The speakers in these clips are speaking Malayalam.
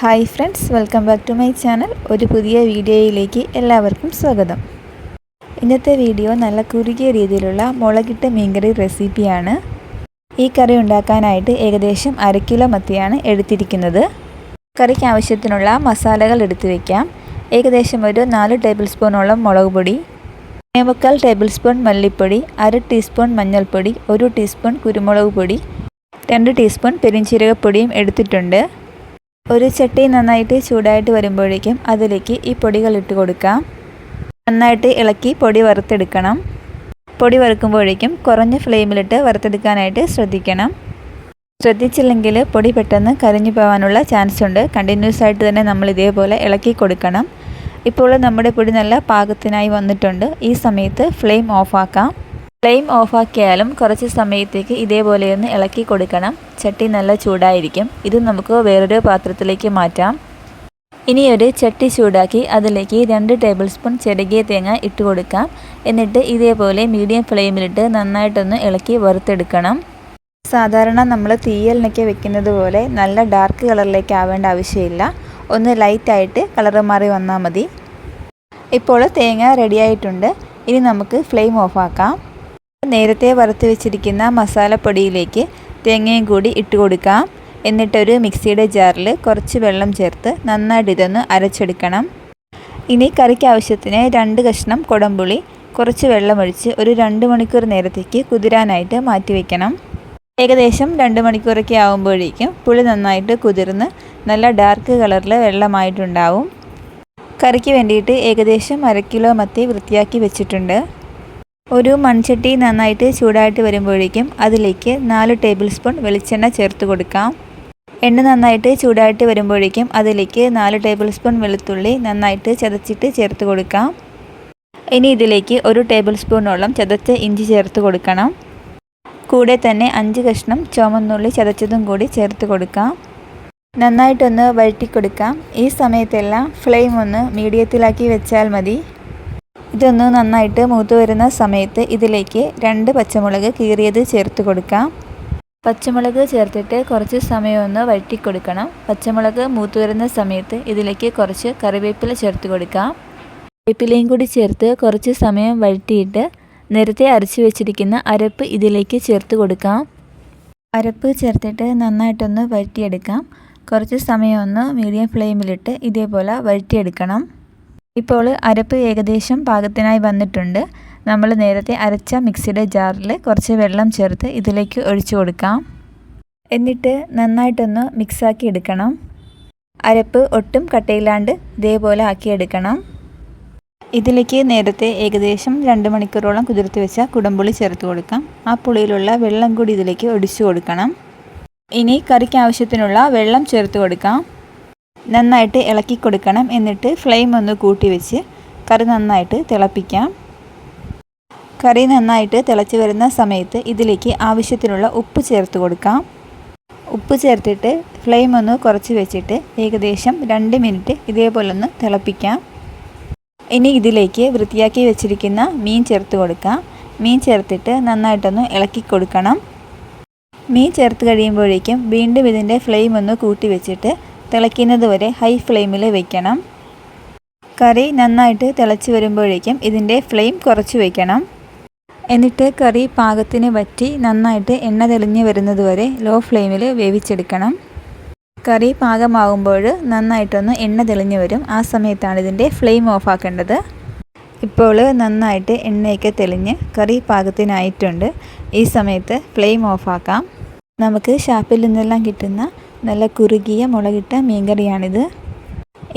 Hi friends welcome back to my channel. ഒരു പുതിയ വീഡിയോയിലേക്ക് എല്ലാവർക്കും സ്വാഗതം. ഇന്നത്തെ വീഡിയോ നല്ല കുറുകിയ രീതിയിലുള്ള മുളകിട്ട മീൻകറി റെസിപ്പിയാണ്. ഈ കറി ഉണ്ടാക്കാനായിട്ട് ഏകദേശം അര കിലോ മത്തിയാണ് എടുത്തിരിക്കുന്നത്. കറിക്ക് ആവശ്യത്തിനുള്ള മസാലകൾ എടുത്തു വയ്ക്കാം ഏകദേശം ഒരു നാല് ടേബിൾ സ്പൂണോളം മുളക് പൊടി മുക്കാൽ ടേബിൾ സ്പൂൺ മല്ലിപ്പൊടി അര ടീസ്പൂൺ മഞ്ഞൾപ്പൊടി ഒരു ടീസ്പൂൺ കുരുമുളക് പൊടി രണ്ട് ടീസ്പൂൺ പെരിഞ്ചീരകപ്പൊടിയും എടുത്തിട്ടുണ്ട്. ഒരു ചട്ടി നന്നായിട്ട് ചൂടായിട്ട് വരുമ്പോഴേക്കും അതിലേക്ക് ഈ പൊടികൾ ഇട്ട് കൊടുക്കാം. നന്നായിട്ട് ഇളക്കി പൊടി വറുത്തെടുക്കണം. പൊടി വറുക്കുമ്പോഴേക്കും കുറഞ്ഞ ഫ്ലെയിമിലിട്ട് വറുത്തെടുക്കാനായിട്ട് ശ്രദ്ധിക്കണം. ശ്രദ്ധിച്ചില്ലെങ്കിൽ പൊടി പെട്ടെന്ന് കരിഞ്ഞു പോകാനുള്ള ചാൻസ് ഉണ്ട്. കണ്ടിന്യൂസ് ആയിട്ട് തന്നെ നമ്മൾ ഇതേപോലെ ഇളക്കി കൊടുക്കണം. ഇപ്പോൾ നമ്മുടെ പൊടി നല്ല പാകത്തിനായി വന്നിട്ടുണ്ട്. ഈ സമയത്ത് ഫ്ലെയിം ഓഫാക്കാം ഫ്ലെയിം ഓഫാക്കിയാലും കുറച്ച് സമയത്തേക്ക് ഇതേപോലെ ഒന്ന് ഇളക്കി കൊടുക്കണം. ചട്ടി നല്ല ചൂടായിരിക്കും. ഇത് നമുക്ക് വേറൊരു പാത്രത്തിലേക്ക് മാറ്റാം. ഇനി ഒരു ചട്ടി ചൂടാക്കി അതിലേക്ക് രണ്ട് ടേബിൾ സ്പൂൺ ചെറുകിയ തേങ്ങ ഇട്ട് കൊടുക്കാം. എന്നിട്ട് ഇതേപോലെ മീഡിയം ഫ്ലെയിമിലിട്ട് നന്നായിട്ടൊന്ന് ഇളക്കി വറുത്തെടുക്കണം. സാധാരണ നമ്മൾ തീയലിനൊക്കെ വെക്കുന്നത് പോലെ നല്ല ഡാർക്ക് കളറിലേക്ക് ആവേണ്ട ആവശ്യമില്ല. ഒന്ന് ലൈറ്റായിട്ട് കളറ് മാറി വന്നാൽ മതി. ഇപ്പോൾ തേങ്ങ റെഡിയായിട്ടുണ്ട് ഇനി നമുക്ക് ഫ്ലെയിം ഓഫാക്കാം നേരത്തെ വറുത്ത് വെച്ചിരിക്കുന്ന മസാലപ്പൊടിയിലേക്ക് തേങ്ങയും കൂടി ഇട്ട് കൊടുക്കാം. എന്നിട്ടൊരു മിക്സിയുടെ ജാറിൽ കുറച്ച് വെള്ളം ചേർത്ത് നന്നായിട്ട് ഇതൊന്ന് അരച്ചെടുക്കണം. ഇനി കറിക്ക് ആവശ്യത്തിന് രണ്ട് കഷ്ണം കുടംപുളി കുറച്ച് വെള്ളമൊഴിച്ച് ഒരു രണ്ട് മണിക്കൂർ നേരത്തേക്ക് കുതിരാനായിട്ട് മാറ്റി വയ്ക്കണം ഏകദേശം രണ്ട് മണിക്കൂറൊക്കെ ആകുമ്പോഴേക്കും പുളി നന്നായിട്ട് കുതിർന്ന് നല്ല ഡാർക്ക് കളറിൽ വെള്ളമായിട്ടുണ്ടാവും. കറിക്ക് വേണ്ടിയിട്ട് ഏകദേശം അര കിലോ മത്തി വൃത്തിയാക്കി വെച്ചിട്ടുണ്ട്. ഒരു മൺചട്ടി നന്നായിട്ട് ചൂടായിട്ട് വരുമ്പോഴേക്കും അതിലേക്ക് നാല് ടേബിൾ സ്പൂൺ വെളിച്ചെണ്ണ ചേർത്ത് കൊടുക്കാം. എണ്ണ നന്നായിട്ട് ചൂടായിട്ട് വരുമ്പോഴേക്കും അതിലേക്ക് നാല് ടേബിൾ സ്പൂൺ വെളുത്തുള്ളി നന്നായിട്ട് ചതച്ചിട്ട് ചേർത്ത് കൊടുക്കാം. ഇനി ഇതിലേക്ക് ഒരു ടേബിൾ സ്പൂണോളം ചതച്ച ഇഞ്ചി ചേർത്ത് കൊടുക്കണം. കൂടെ തന്നെ അഞ്ച് കഷ്ണം ചുമന്നുള്ളി ചതച്ചതും കൂടി ചേർത്ത് കൊടുക്കാം. നന്നായിട്ടൊന്ന് വഴറ്റി കൊടുക്കാം ഈ സമയത്തെല്ലാം ഫ്ലെയിം ഒന്ന് മീഡിയത്തിലാക്കി വെച്ചാൽ മതി. ഇതൊന്ന് നന്നായിട്ട് മൂത്ത് വരുന്ന സമയത്ത് ഇതിലേക്ക് രണ്ട് പച്ചമുളക് കീറിയത് ചേർത്ത് കൊടുക്കാം. പച്ചമുളക് ചേർത്തിട്ട് കുറച്ച് സമയം ഒന്ന് കൊടുക്കണം പച്ചമുളക് മൂത്ത് വരുന്ന സമയത്ത് ഇതിലേക്ക് കുറച്ച് കറിവേപ്പില ചേർത്ത് കൊടുക്കാം. വേപ്പിലയും കൂടി ചേർത്ത് കുറച്ച് സമയം വഴറ്റിയിട്ട് നേരത്തെ അരച്ച് വെച്ചിരിക്കുന്ന അരപ്പ് ഇതിലേക്ക് ചേർത്ത് കൊടുക്കാം. അരപ്പ് ചേർത്തിട്ട് നന്നായിട്ടൊന്ന് വഴറ്റിയെടുക്കാം. കുറച്ച് സമയം ഒന്ന് മീഡിയം ഫ്ലെയിമിലിട്ട് ഇതേപോലെ വഴറ്റിയെടുക്കണം. ഇപ്പോൾ അരപ്പ് ഏകദേശം പാകത്തിനായി വന്നിട്ടുണ്ട്. നമ്മൾ നേരത്തെ അരച്ച മിക്സിയുടെ ജാറിൽ കുറച്ച് വെള്ളം ചേർത്ത് ഇതിലേക്ക് ഒഴിച്ചു കൊടുക്കാം. എന്നിട്ട് നന്നായിട്ടൊന്ന് മിക്സാക്കി എടുക്കണം. അരപ്പ് ഒട്ടും കട്ടയില്ലാണ്ട് ഇതേപോലെ ആക്കിയെടുക്കണം ഇതിലേക്ക് നേരത്തെ ഏകദേശം രണ്ട് മണിക്കൂറോളം കുതിർത്ത് വെച്ച കുടംപുളി ചേർത്ത് കൊടുക്കാം. ആ പുളിയിലുള്ള വെള്ളം കൂടി ഇതിലേക്ക് ഒടിച്ചു കൊടുക്കണം. ഇനി കറിക്ക് ആവശ്യത്തിനുള്ള വെള്ളം ചേർത്ത് കൊടുക്കാം. നന്നായിട്ട് ഇളക്കി കൊടുക്കണം. എന്നിട്ട് ഫ്ലെയിം ഒന്ന് കൂട്ടി വെച്ച് കറി നന്നായിട്ട് തിളപ്പിക്കാം. കറി നന്നായിട്ട് തിളച്ച് വരുന്ന സമയത്ത് ഇതിലേക്ക് ആവശ്യത്തിനുള്ള ഉപ്പ് ചേർത്ത് കൊടുക്കാം. ഉപ്പ് ചേർത്തിട്ട് ഫ്ലെയിം ഒന്ന് കുറച്ച് വെച്ചിട്ട് ഏകദേശം രണ്ട് മിനിറ്റ് ഇതേപോലെ ഒന്ന് തിളപ്പിക്കാം. ഇനി ഇതിലേക്ക് വൃത്തിയാക്കി വെച്ചിരിക്കുന്ന മീൻ ചേർത്ത് കൊടുക്കാം. മീൻ ചേർത്തിട്ട് നന്നായിട്ടൊന്ന് ഇളക്കി കൊടുക്കണം. മീൻ ചേർത്ത് കഴിയുമ്പോഴേക്കും വീണ്ടും ഇതിന്റെ ഫ്ലെയിം ഒന്ന് കൂട്ടി വെച്ചിട്ട് തിളയ്ക്കുന്നത് വരെ ഹൈ ഫ്ലെയിമിൽ വയ്ക്കണം കറി നന്നായിട്ട് തിളച്ച് വരുമ്പോഴേക്കും ഇതിന്റെ ഫ്ലെയിം കുറച്ച് വയ്ക്കണം എന്നിട്ട് കറി പാകത്തിന് വറ്റി നന്നായിട്ട് എണ്ണ തെളിഞ്ഞ് വരുന്നത് വരെ ലോ ഫ്ലെയിമിൽ വേവിച്ചെടുക്കണം. കറി പാകമാകുമ്പോൾ നന്നായിട്ടൊന്ന് എണ്ണ തെളിഞ്ഞ് വരും. ആ സമയത്താണ് ഇതിന്റെ ഫ്ലെയിം ഓഫാക്കേണ്ടത് ഇപ്പോൾ നന്നായിട്ട് എണ്ണയൊക്കെ തെളിഞ്ഞ് കറി പാകത്തിനായിട്ടുണ്ട്. ഈ സമയത്ത് ഫ്ലെയിം ഓഫാക്കാം നമുക്ക് ഷാപ്പിൽ നിന്നെല്ലാം കിട്ടുന്ന നല്ല കുറുകിയ മുളകിട്ട മീൻകറിയാണിത്.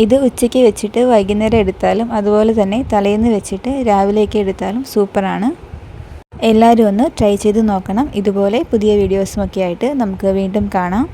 ഇത് ഉച്ചയ്ക്ക് വെച്ചിട്ട് വൈകുന്നേരം എടുത്താലും അതുപോലെ തന്നെ തലേന്ന് വെച്ചിട്ട് രാവിലേക്ക് എടുത്താലും സൂപ്പറാണ്. എല്ലാവരും ഒന്ന് ട്രൈ ചെയ്ത് നോക്കണം. ഇതുപോലെ പുതിയ വീഡിയോസുമൊക്കെ ആയിട്ട് നമുക്ക് വീണ്ടും കാണാം.